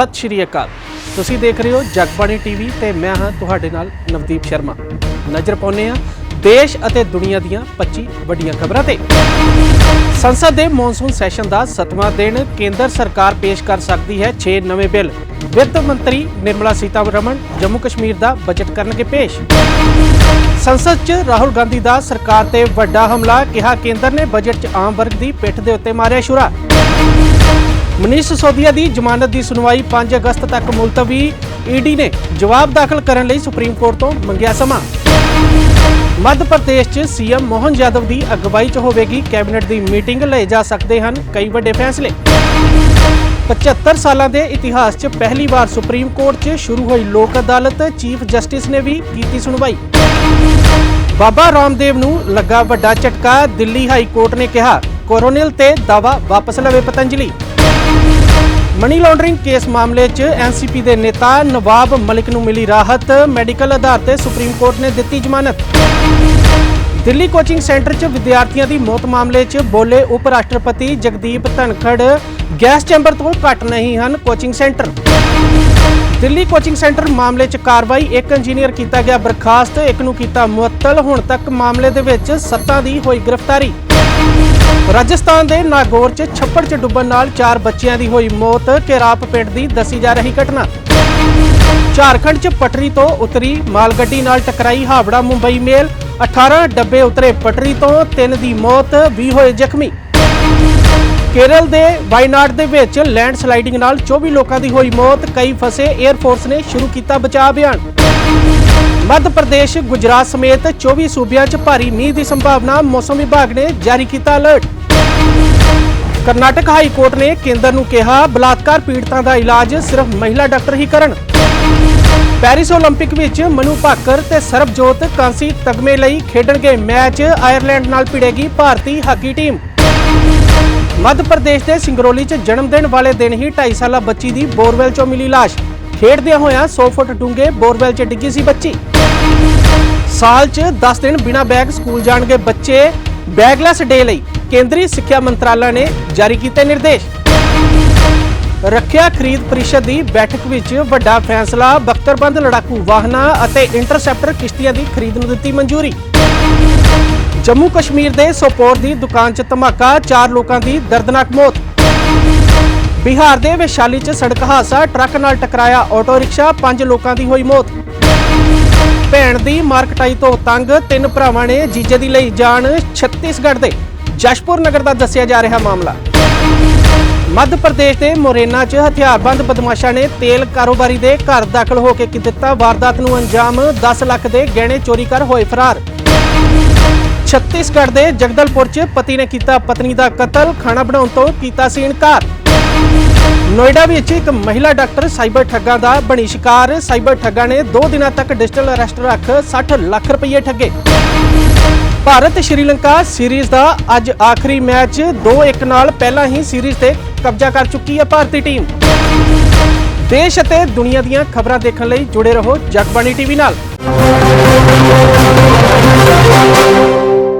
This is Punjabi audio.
ਸਤਿ ਸ਼੍ਰੀ ਅਕਾਲ। ਤੁਸੀਂ ਦੇਖ ਰਹੇ ਹੋ ਜਗਬਾਣੀ ਟੀਵੀ ਤੇ ਮੈਂ ਹਾਂ ਤੁਹਾਡੇ ਨਾਲ ਨਵਦੀਪ ਸ਼ਰਮਾ। ਨਜ਼ਰ ਪਾਉਂਦੇ ਹਾਂ ਦੇਸ਼ ਅਤੇ ਦੁਨੀਆ ਦੀਆਂ 25 ਵੱਡੀਆਂ ਖਬਰਾਂ ਤੇ। ਸੰਸਦ ਦੇ ਮੌਨਸੂਨ ਸੈਸ਼ਨ ਦਾ 7ਵਾਂ ਦਿਨ ਕੇਂਦਰ ਸਰਕਾਰ ਪੇਸ਼ ਕਰ ਸਕਦੀ ਹੈ 6 ਨਵੇਂ ਬਿੱਲ। ਵਿੱਤ ਮੰਤਰੀ ਨਿਰਮਲਾ ਸੀਤਾਰਮਣ ਜੰਮੂ ਕਸ਼ਮੀਰ ਦਾ ਬਜਟ ਕਰਨਗੇ ਪੇਸ਼। ਸੰਸਦ 'ਚ ਰਾਹੁਲ ਗਾਂਧੀ ਦਾ ਸਰਕਾਰ ਤੇ ਵੱਡਾ ਹਮਲਾ, ਕਿਹਾ ਕੇਂਦਰ ਨੇ ਬਜਟ 'ਚ ਆਮ ਵਰਗ ਦੀ ਪਿੱਠ ਦੇ ਉੱਤੇ ਮਾਰਿਆ ਸ਼ੁਰਾ। ਮਨੀਸ਼ ਸਿਸੋਦੀਆ ਦੀ ਜ਼ਮਾਨਤ ਦੀ ਸੁਣਵਾਈ 5 ਅਗਸਤ ਤੱਕ ਮੁਲਤਵੀ ਈਡੀ ਨੇ ਜਵਾਬ ਦਾਖਲ ਕਰਨ ਲਈ ਸੁਪਰੀਮ ਕੋਰਟ ਤੋਂ ਮੰਗਿਆ ਸਮਾਂ। ਮੱਧ ਪ੍ਰਦੇਸ਼ 'ਚ ਸੀਐਮ ਮੋਹਨ ਯਾਦਵ ਦੀ ਅਗਵਾਈ 'ਚ ਹੋਵੇਗੀ ਕੈਬਨਿਟ ਦੀ ਮੀਟਿੰਗ ਲਏ ਜਾ ਸਕਦੇ ਹਨ ਕਈ ਵੱਡੇ ਫੈਸਲੇ। 75 ਸਾਲਾਂ ਦੇ ਇਤਿਹਾਸ 'ਚ ਪਹਿਲੀ ਵਾਰ ਸੁਪਰੀਮ ਕੋਰਟ 'ਚ ਸ਼ੁਰੂ ਹੋਈ ਲੋਕ ਅਦਾਲਤ ਚੀਫ ਜਸਟਿਸ ਨੇ ਵੀ ਕੀਤੀ ਸੁਣਵਾਈ। ਬਾਬਾ ਰਾਮਦੇਵ ਨੂੰ ਲੱਗਾ ਵੱਡਾ ਝਟਕਾ, ਦਿੱਲੀ ਹਾਈ ਕੋਰਟ ਨੇ ਕਿਹਾ, ਕੋਰੋਨਲ ਤੇ ਦਾਵਾ ਵਾਪਸ ਲਵੇ ਪਤੰਜਲੀ। ਮਨੀ ਲਾਂਡਰਿੰਗ ਕੇਸ ਮਾਮਲੇ 'ਚ ਐਨਸੀਪੀ ਦੇ ਨੇਤਾ ਨਵਾਬ ਮਲਿਕ ਨੂੰ ਮਿਲੀ ਰਾਹਤ, ਮੈਡੀਕਲ ਆਧਾਰ ਤੇ ਸੁਪਰੀਮ ਕੋਰਟ ਨੇ ਦਿੱਤੀ ਜ਼ਮਾਨਤ। ਦਿੱਲੀ ਕੋਚਿੰਗ ਸੈਂਟਰ 'ਚ ਵਿਦਿਆਰਥੀਆਂ ਦੀ ਮੌਤ ਮਾਮਲੇ 'ਚ ਬੋਲੇ ਉਪ ਰਾਸ਼ਟਰਪਤੀ ਜਗਦੀਪ ਧਨਖੜ, ਗੈਸ ਚੈਂਬਰ ਤੋਂ ਘੱਟ ਨਹੀਂ ਹਨ coaching centre. Delhi coaching centre ਮਾਮਲੇ 'ਚ ਕਾਰਵਾਈ ਇੱਕ ਇੰਜੀਨੀਅਰ ਕੀਤਾ ਗਿਆ ਬਰਖਾਸਤ, ਇੱਕ ਨੂੰ ਕੀਤਾ ਮੁਅੱਤਲ, ਹੁਣ ਤੱਕ ਮਾਮਲੇ ਦੇ ਵਿੱਚ ਸੱਤਾਂ ਦੀ ਹੋਈ ਗ੍ਰਿਫਤਾਰੀ। ਰਾਜਸਥਾਨ ਦੇ ਨਾਗੌਰ 'ਚ ਛੱਪੜ 'ਚ ਡੁੱਬਣ ਨਾਲ ਚਾਰ ਬੱਚਿਆਂ ਦੀ ਹੋਈ ਮੌਤ, ਕੇਰਾਪ ਪਿੰਡ ਦੀ ਦੱਸੀ ਜਾ ਰਹੀ ਘਟਨਾ। ਝਾਰਖੰਡ 'ਚ ਪਟਰੀ ਤੋਂ ਉਤਰੀ ਮਾਲਗੱਡੀ ਨਾਲ ਟਕਰਾਈ ਹਾਵੜਾ ਮੁੰਬਈ ਮੇਲ 18 ਡੱਬੇ ਉਤਰੇ ਪਟਰੀ ਤੋਂ 3 ਦੀ ਮੌਤ 20 ਹੋਏ ਜ਼ਖਮੀ। ਕੇਰਲ ਦੇ ਵਾਇਨਾਡ ਦੇ ਵਿੱਚ ਲੈਂਡ ਸਲਾਈਡਿੰਗ ਨਾਲ 24 ਲੋਕਾਂ ਦੀ ਹੋਈ ਮੌਤ, ਕਈ ਫਸੇ 에ਅਰ ਫੋਰਸ ਨੇ ਸ਼ੁਰੂ ਕੀਤਾ ਬਚਾਅ ਅਭਿਆਨ। ਮੱਧ ਪ੍ਰਦੇਸ਼ ਗੁਜਰਾਤ ਸਮੇਤ 24 ਸੂਬਿਆਂ 'ਚ ਭਾਰੀ ਮੀਂਹ ਦੀ ਸੰਭਾਵਨਾ ਮੌਸਮ ਵਿਭਾਗ ਨੇ ਜਾਰੀ ਕੀਤਾ ਅਲਰਟ ਕਰਨਾਟਕ ਹਾਈ ਕੋਰਟ ਨੇ ਕੇਂਦਰ ਨੂੰ ਕਿਹਾ ਬਲਾਤਕਾਰ ਪੀੜਤਾਂ ਦਾ ਇਲਾਜ ਸਿਰਫ ਮਹਿਲਾ ਡਾਕਟਰ ਹੀ ਕਰਨ ਪੈਰਿਸ 올림픽 ਵਿੱਚ ਮਨੂ ਭਾਕਰ ਤੇ ਸਰਬਜੋਤ ਕਾਂਸੀ ਤਗਮੇ ਲਈ ਖੇਡਣਗੇ ਮੈਚ ਆਇਰਲੈਂਡ ਨਾਲ ਭਿੜੇਗੀ ਭਾਰਤੀ ਹਾਕੀ ਟੀਮ ਮੱਧ ਪ੍ਰਦੇਸ਼ ਦੇ ਸਿੰਗਰੋਲੀ 'ਚ ਜਨਮ ਦਿਨ ਵਾਲੇ ਦਿਨ ਹੀ 2.5 ਸਾਲਾ ਬੱਚੀ ਦੀ ਬੋਰਵੈਲ 'ਚੋਂ ਮਿਲੀ ਲਾਸ਼ ਖੇਡਦਿਆਂ ਹੋਇਆਂ 100 ਫੁੱਟ ਡੂੰਘੇ ਬੋਰਵੈਲ 'ਚ ਡਿੱਗੀ ਸੀ ਬੱਚੀ। ਸਾਲ 'ਚ 10 ਦਿਨ ਬਿਨਾਂ ਬੈਗ ਸਕੂਲ ਜਾਣਗੇ ਬੱਚੇ ਬੈਗਲੈਸ ਡੇ ਲਈ ਕੇਂਦਰੀ ਸਿੱਖਿਆ ਮੰਤਰਾਲਾ ਨੇ ਜਾਰੀ ਕੀਤੇ ਨਿਰਦੇਸ਼। ਰੱਖਿਆ ਖਰੀਦ ਪ੍ਰੀਸ਼ਦ ਦੀ ਬੈਠਕ ਵਿੱਚ ਵੱਡਾ ਫੈਸਲਾ, ਬਖਤਰਬੰਦ ਲੜਾਕੂ ਵਾਹਨਾਂ ਅਤੇ ਇੰਟਰਸੈਪਟਰ ਕਿਸ਼ਤੀਆਂ ਦੀ ਖਰੀਦ ਨੂੰ ਦਿੱਤੀ ਮਨਜ਼ੂਰੀ। ਜੰਮੂ ਕਸ਼ਮੀਰ ਦੇ ਸੋਪੋਰ ਦੀ ਦੁਕਾਨ 'ਚ ਧਮਾਕਾ, ਚਾਰ ਲੋਕਾਂ ਦੀ ਦਰਦਨਾਕ ਮੌਤ। ਬਿਹਾਰ ਦੇ ਵਿਸ਼ਾਲੀ 'ਚ ਸੜਕ ਹਾਦਸਾ, ਟਰੱਕ ਨਾਲ ਟਕਰਾਇਆ ਆਟੋ ਰਿਕਸ਼ਾ, ਪੰਜ ਲੋਕਾਂ ਦੀ ਹੋਈ ਮੌਤ। ਭੈਣ ਦੀ ਮਾਰਕਟਾਈ ਤੋਂ ਤੰਗ ਤਿੰਨ ਭਰਾਵਾਂ ਨੇ ਜੀਜੇ ਦੀ ਲਈ ਜਾਨ ਛੱਤੀਸਗੜ੍ਹ ਦੇ ਜਸ਼ਪੁਰ ਨਗਰ ਦਾ ਦੱਸਿਆ ਜਾ ਰਿਹਾ ਮਾਮਲਾ। ਮੱਧ ਪ੍ਰਦੇਸ਼ ਦੇ ਮੋਰੇਨਾ 'ਚ ਹਥਿਆਰਬੰਦ ਬਦਮਾਸ਼ਾਂ ਨੇ ਤੇਲ ਕਾਰੋਬਾਰੀ ਦੇ ਘਰ ਦਾਖਲ ਹੋ ਕੇ ਦਿੱਤਾ? ਵਾਰਦਾਤ ਨੂੰ ਅੰਜਾਮ 10 ਲੱਖ ਦੇ ਗਹਿਣੇ ਚੋਰੀ ਕਰ ਹੋਏ ਫਰਾਰ। ਛੱਤੀਸਗੜ੍ਹ ਦੇ ਜਗਦਲਪੁਰ 'ਚ ਪਤੀ ਨੇ ਕੀਤਾ ਪਤਨੀ ਦਾ ਕਤਲ, ਖਾਣਾ ਬਣਾਉਣ ਤੋਂ ਕੀਤਾ ਸੀ ਇਨਕਾਰ। ਨੋਇਡਾ ਵਿੱਚ ਇੱਕ ਮਹਿਲਾ ਡਾਕਟਰ ਸਾਈਬਰ ਠੱਗਾਂ ਦਾ ਬਣੀ ਸ਼ਿਕਾਰ। ਸਾਈਬਰ ਠੱਗਾਂ ਨੇ 2 ਦਿਨਾਂ ਤੱਕ ਡਿਜੀਟਲ ਅਰੈਸਟ ਰੱਖ 60 ਲੱਖ ਰੁਪਏ ਠੱਗੇ। ਭਾਰਤ ਸ਼੍ਰੀਲੰਕਾ ਸੀਰੀਜ਼ ਦਾ ਅੱਜ ਆਖਰੀ ਮੈਚ 2-1 ਨਾਲ ਪਹਿਲਾਂ ਹੀ ਸੀਰੀਜ਼ ਤੇ ਕਬਜ਼ਾ ਕਰ ਚੁੱਕੀ ਹੈ ਭਾਰਤੀ ਟੀਮ। ਦੇਸ਼ ਅਤੇ ਦੁਨੀਆ ਦੀਆਂ ਖਬਰਾਂ ਦੇਖਣ ਲਈ ਜੁੜੇ ਰਹੋ ਜਗਬਾਣੀ ਟੀਵੀ ਨਾਲ।